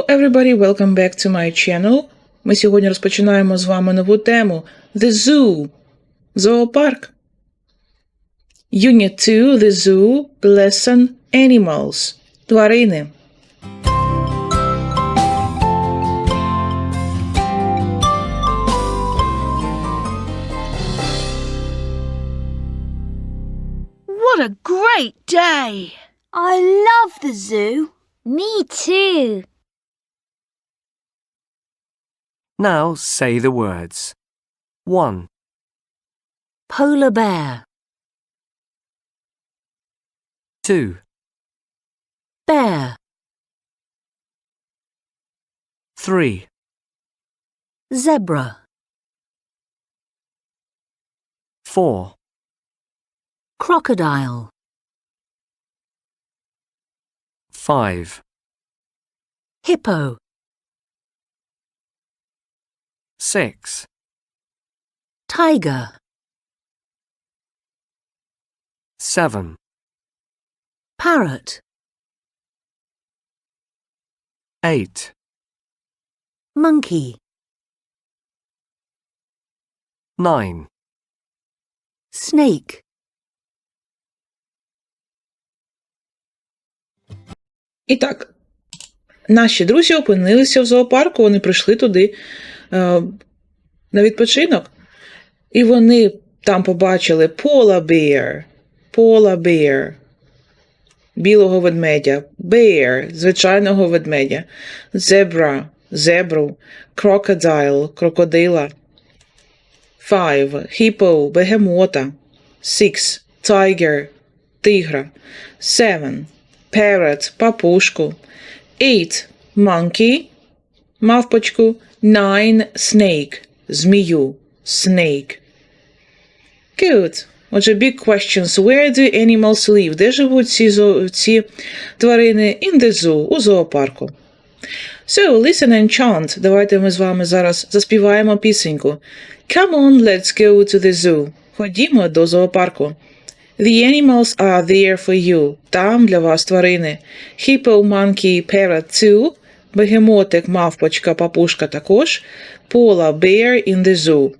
Hello everybody, welcome back to my channel. Ми сьогодні розпочинаємо з вами нову тему The Zoo. Зоопарк. Unit 2 The Zoo Lesson Animals. Тварини. What a great day! I love the zoo. Me too. Now say the words. 1, Polar bear, 2, bear, 3, zebra, 4, crocodile, 5, hippo, 6, tiger, 7, parrot, 8, monkey, 9, snake, І так, наші друзі опинилися в зоопарку, вони прийшли туди на відпочинок. І вони там побачили Polar Bear, Polar Bear, білого ведмедя, Bear, звичайного ведмедя, Zebra, зебру, Crocodile, крокодила, Five, Hippo, бегемота, Six, Tiger, тигра, Seven, Parrot, папушку, Eight, Monkey, мавпочку, Nine, Snake, змію, Snake. Good. Отже, big questions. Where do animals live? Де живуть ці, ці тварини? In the zoo, у зоопарку. So, listen and chant. Давайте ми з вами зараз заспіваємо пісеньку. Come on, let's go to the zoo. Ходімо до зоопарку. The animals are there for you. Там для вас тварини. Hippo, monkey, parrot too. Бегемотик, мавпочка, папушка також. Polar bear in the zoo.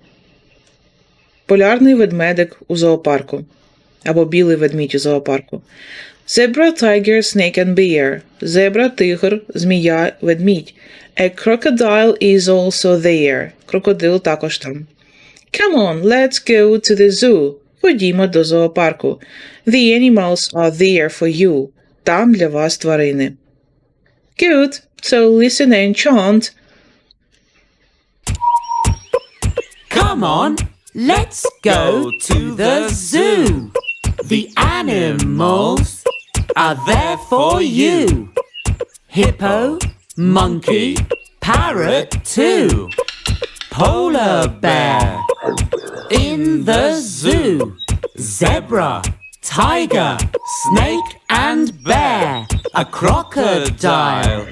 Полярний ведмедик у зоопарку. Або білий ведмідь у зоопарку. Zebra, tiger, snake and bear. Зебра, тигр, змія, ведмідь. A crocodile is also there. Крокодил також там. Come on, let's go to the zoo. Ходімо до зоопарку. The animals are there for you. Там для вас тварини. Good. So listen and chant. Come on, let's go to the zoo. The animals are there for you. Hippo, monkey, parrot too. Polar bear in the zoo. Zebra, tiger, snake and bear. A crocodile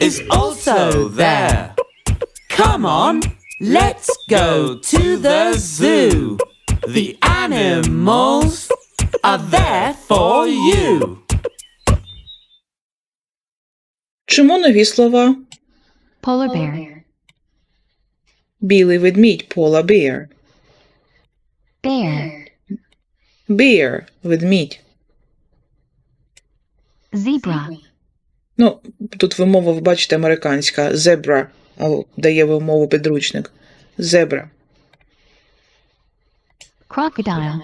is also there. Come on, let's go to the zoo. The animals are there for you. Чому нові слова? Polar bear, Білий ведмідь Polar bear. bear, Bear – ведмідь. zebra, Ну, тут вимова, ви бачите, американська. Zebra а дає вимову підручник. Zebra. crocodile,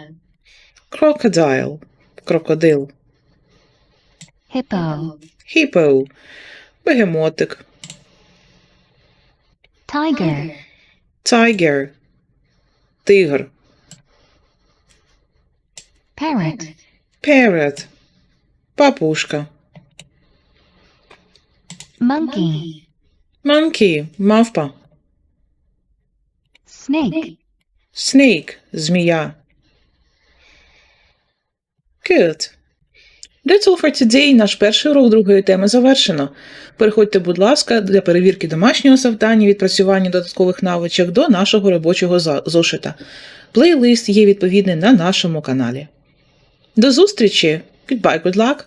Crocodile – крокодил. hippo, Hippo – бегемотик. tiger, Tiger – тигр. parrot, Parrot – папушка. Monkey, Monkey – мавпа. snake, Snake – змія. Good. That's all for today. Наш перший урок другої теми завершено. Переходьте, будь ласка, для перевірки домашнього завдання, відпрацювання додаткових навичок до нашого робочого за- зошита. Плейлист є відповідний на нашому каналі. До зустрічі! Goodbye, good luck!